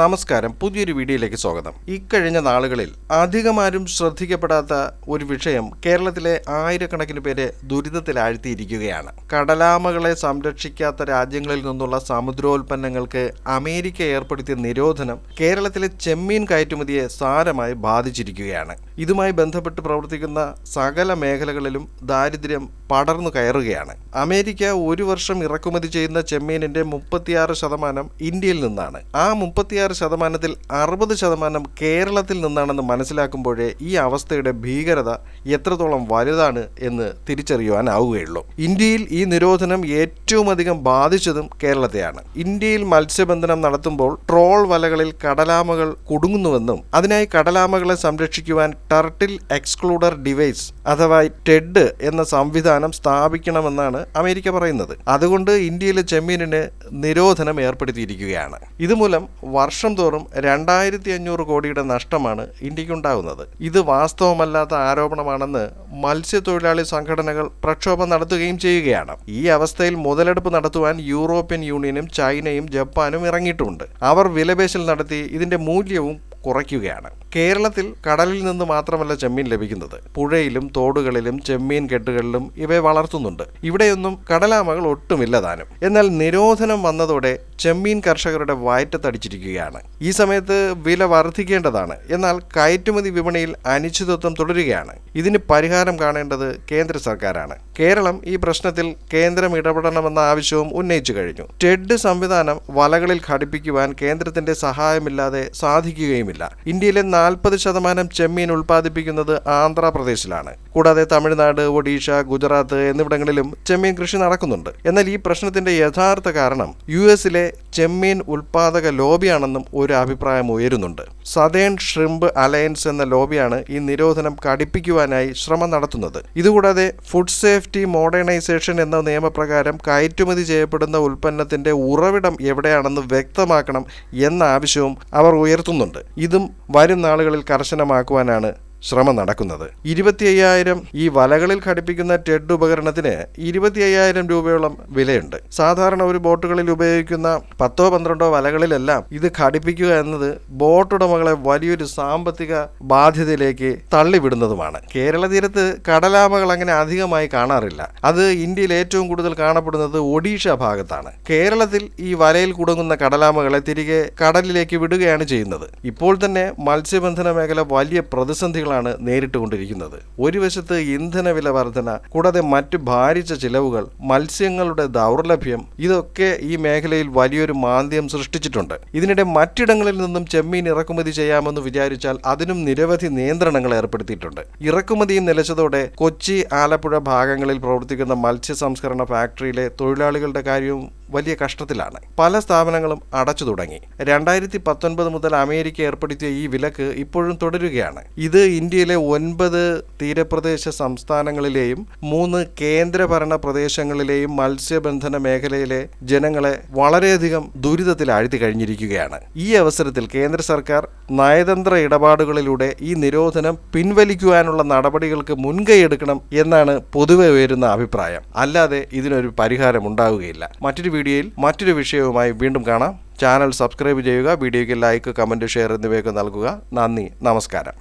നമസ്കാരം. പുതിയൊരു വീഡിയോയിലേക്ക് സ്വാഗതം. ഇക്കഴിഞ്ഞ നാളുകളിൽ അധികമാരും ശ്രദ്ധിക്കപ്പെടാത്ത ഒരു വിഷയം കേരളത്തിലെ ആയിരക്കണക്കിന് പേരെ ദുരിതത്തിലാഴ്ത്തിയിരിക്കുകയാണ്. കടലാമകളെ സംരക്ഷിക്കാത്ത രാജ്യങ്ങളിൽ നിന്നുള്ള സമുദ്രോൽപ്പന്നങ്ങൾക്ക് അമേരിക്ക ഏർപ്പെടുത്തിയ നിരോധനം കേരളത്തിലെ ചെമ്മീൻ കയറ്റുമതിയെ സാരമായി ബാധിച്ചിരിക്കുകയാണ്. ഇതുമായി ബന്ധപ്പെട്ട് പ്രവർത്തിക്കുന്ന സകല മേഖലകളിലും ദാരിദ്ര്യം പടർന്നു കയറുകയാണ്. അമേരിക്ക ഒരു വർഷം ഇറക്കുമതി ചെയ്യുന്ന ചെമ്മീനിന്റെ മുപ്പത്തിയാറ് ശതമാനം ഇന്ത്യയിൽ നിന്നാണ്. ആ മുപ്പത്തിയാറ് ശതമാനത്തിൽ അറുപത് ശതമാനം കേരളത്തിൽ നിന്നാണെന്ന് മനസ്സിലാക്കുമ്പോഴേ ഈ അവസ്ഥയുടെ ഭീകരത എത്രത്തോളം വലുതാണ് എന്ന് തിരിച്ചറിയുവാനാവുകയുള്ളൂ. ഇന്ത്യയിൽ ഈ നിരോധനം ഏറ്റവും അധികം ബാധിച്ചതും കേരളത്തെയാണ്. ഇന്ത്യയിൽ മത്സ്യബന്ധനം നടത്തുമ്പോൾ ട്രോൾ വലകളിൽ കടലാമകൾ കുടുങ്ങുന്നുവെന്നും അതിനായി കടലാമകളെ സംരക്ഷിക്കുവാൻ ടർട്ടിൽ എക്സ്ക്ലൂഡർ ഡിവൈസ് അഥവാ ടെഡ് എന്ന സംവിധാനം സ്ഥാപിക്കണമെന്നാണ് അമേരിക്ക പറയുന്നത്. അതുകൊണ്ട് ഇന്ത്യയിലെ ചെമ്മീനിന് നിരോധനം ഏർപ്പെടുത്തിയിരിക്കുകയാണ്. ഇതുമൂലം വർഷം തോറും രണ്ടായിരത്തി അഞ്ഞൂറ് കോടിയുടെ നഷ്ടമാണ് ഇന്ത്യക്കുണ്ടാകുന്നത്. ഇത് വാസ്തവമല്ലാത്ത ആരോപണമാണെന്ന് മത്സ്യത്തൊഴിലാളി സംഘടനകൾ പ്രക്ഷോഭം നടത്തുകയും ചെയ്യുകയാണ്. ഈ അവസ്ഥയിൽ മുതലെടുപ്പ് നടത്തുവാൻ യൂറോപ്യൻ യൂണിയനും ചൈനയും ജപ്പാനും ഇറങ്ങിയിട്ടുണ്ട്. അവർ വിലപേശൽ നടത്തി ഇതിന്റെ മൂല്യവും കുറയ്ക്കുകയാണ്. കേരളത്തിൽ കടലിൽ നിന്ന് മാത്രമല്ല ചെമ്മീൻ ലഭിക്കുന്നത്. പുഴയിലും തോടുകളിലും ചെമ്മീൻ കെട്ടുകളിലും ഇവയെ വളർത്തുന്നുണ്ട്. ഇവിടെയൊന്നും കടലാമകൾ ഒട്ടുമില്ല താനും. എന്നാൽ നിരോധനം വന്നതോടെ ചെമ്മീൻ കർഷകരുടെ വയറ്റത്തടിച്ചിരിക്കുകയാണ്. ഈ സമയത്ത് വില വർദ്ധിക്കേണ്ടതാണ്. എന്നാൽ കയറ്റുമതി വിപണിയിൽ അനിശ്ചിതത്വം തുടരുകയാണ്. ഇതിന് പരിഹാരം കാണേണ്ടത് കേന്ദ്ര സർക്കാരാണ്. കേരളം ഈ പ്രശ്നത്തിൽ കേന്ദ്രം ഇടപെടണമെന്ന ആവശ്യവും ഉന്നയിച്ചു കഴിഞ്ഞു. ടെഡ് സംവിധാനം വലകളിൽ ഘടിപ്പിക്കുവാൻ കേന്ദ്രത്തിന്റെ സഹായമില്ലാതെ സാധിക്കുകയുമില്ല. ഇന്ത്യയിലെ നാൽപ്പത് ശതമാനം ചെമ്മീൻ ഉൽപ്പാദിപ്പിക്കുന്നത് ആന്ധ്രാപ്രദേശിലാണ്. കൂടാതെ തമിഴ്നാട് ഒഡീഷ ഗുജറാത്ത് എന്നിവിടങ്ങളിലും ചെമ്മീൻ കൃഷി നടക്കുന്നുണ്ട്. എന്നാൽ ഈ പ്രശ്നത്തിന്റെ യഥാർത്ഥ കാരണം യു എസിലെ ചെമ്മീൻ ഉൽപാദക ലോബിയാണെന്നും ഒരു അഭിപ്രായം ഉയരുന്നുണ്ട്. സതേൺ ഷ്രിംബ് അലയൻസ് എന്ന ലോബിയാണ് ഈ നിരോധനം കടിപ്പിക്കുവാനായി ശ്രമം നടത്തുന്നത്. ഇതുകൂടാതെ ഫുഡ് സേഫ്റ്റി മോഡേണൈസേഷൻ എന്ന നിയമപ്രകാരം കയറ്റുമതി ചെയ്യപ്പെടുന്ന ഉൽപ്പന്നത്തിന്റെ ഉറവിടം എവിടെയാണെന്ന് വ്യക്തമാക്കണം എന്ന ആവശ്യവും അവർ ഉയർത്തുന്നുണ്ട്. ഇതും വരും നാളുകളിൽ കർശനമാക്കുവാനാണ് ശ്രമം നടക്കുന്നത്. ഇരുപത്തി അയ്യായിരം ഈ വലകളിൽ ഘടിപ്പിക്കുന്ന ടെഡ് ഉപകരണത്തിന് ഇരുപത്തി അയ്യായിരം രൂപയോളം വിലയുണ്ട്. സാധാരണ ഒരു ബോട്ടുകളിൽ ഉപയോഗിക്കുന്ന പത്തോ പന്ത്രണ്ടോ വലകളിലെല്ലാം ഇത് ഘടിപ്പിക്കുക എന്നത് ബോട്ടുടമകളെ വലിയൊരു സാമ്പത്തിക ബാധ്യതയിലേക്ക് തള്ളിവിടുന്നതുമാണ്. കേരള തീരത്ത് കടലാമകൾ അങ്ങനെ അധികമായി കാണാറില്ല. അത് ഇന്ത്യയിൽ ഏറ്റവും കൂടുതൽ കാണപ്പെടുന്നത് ഒഡീഷ ഭാഗത്താണ്. കേരളത്തിൽ ഈ വലയിൽ കുടുങ്ങുന്ന കടലാമകളെ തിരികെ കടലിലേക്ക് വിടുകയാണ് ചെയ്യുന്നത്. ഇപ്പോൾ തന്നെ മത്സ്യബന്ധന മേഖല വലിയ പ്രതിസന്ധികളാണ് നേരിട്ടുകൊണ്ടിരിക്കുന്നത്. ഒരു വശത്ത് ഇന്ധന വില വർധന കൂടാതെ മറ്റ് ഭാരിച്ച ചിലവുകൾ മത്സ്യങ്ങളുടെ ദൗർലഭ്യം ഇതൊക്കെ ഈ മേഖലയിൽ വലിയൊരു മാന്ദ്യം സൃഷ്ടിച്ചിട്ടുണ്ട്. ഇതിനിടെ മറ്റിടങ്ങളിൽ നിന്നും ചെമ്മീൻ ഇറക്കുമതി ചെയ്യാമെന്ന് വിചാരിച്ചാൽ അതിനും നിരവധി നിയന്ത്രണങ്ങൾ ഏർപ്പെടുത്തിയിട്ടുണ്ട്. ഇറക്കുമതിയും നിലച്ചതോടെ കൊച്ചി ആലപ്പുഴ ഭാഗങ്ങളിൽ പ്രവർത്തിക്കുന്ന മത്സ്യ സംസ്കരണ ഫാക്ടറിയിലെ തൊഴിലാളികളുടെ കാര്യവും വലിയ കഷ്ടത്തിലാണ്. പല സ്ഥാപനങ്ങളും അടച്ചു തുടങ്ങി. രണ്ടായിരത്തി പത്തൊൻപത് മുതൽ അമേരിക്ക ഏർപ്പെടുത്തിയ ഈ വിലക്ക് ഇപ്പോഴും തുടരുകയാണ്. ഇത് ഇന്ത്യയിലെ ഒൻപത് തീരപ്രദേശ സംസ്ഥാനങ്ങളിലെയും മൂന്ന് കേന്ദ്രഭരണ പ്രദേശങ്ങളിലെയും മത്സ്യബന്ധന മേഖലയിലെ ജനങ്ങളെ വളരെയധികം ദുരിതത്തിൽ ആഴ്ത്തി കഴിഞ്ഞിരിക്കുകയാണ്. ഈ അവസരത്തിൽ കേന്ദ്ര സർക്കാർ നയതന്ത്ര ഇടപാടുകളിലൂടെ ഈ നിരോധനം പിൻവലിക്കുവാനുള്ള നടപടികൾക്ക് മുൻകൈ എടുക്കണം എന്നാണ് പൊതുവെ ഉയരുന്ന അഭിപ്രായം. അല്ലാതെ ഇതിനൊരു പരിഹാരം ഉണ്ടാവുകയില്ല മറ്റൊരു വീഡിയോയിൽ മറ്റൊരു വിഷയവുമായി വീണ്ടും കാണാം. ചാനൽ സബ്സ്ക്രൈബ് ചെയ്യുക വീഡിയോയ്ക്ക് ലൈക്ക് കമന്റ് ഷെയർ എന്നിവയൊക്കെ നൽകുക. നന്ദി നമസ്കാരം.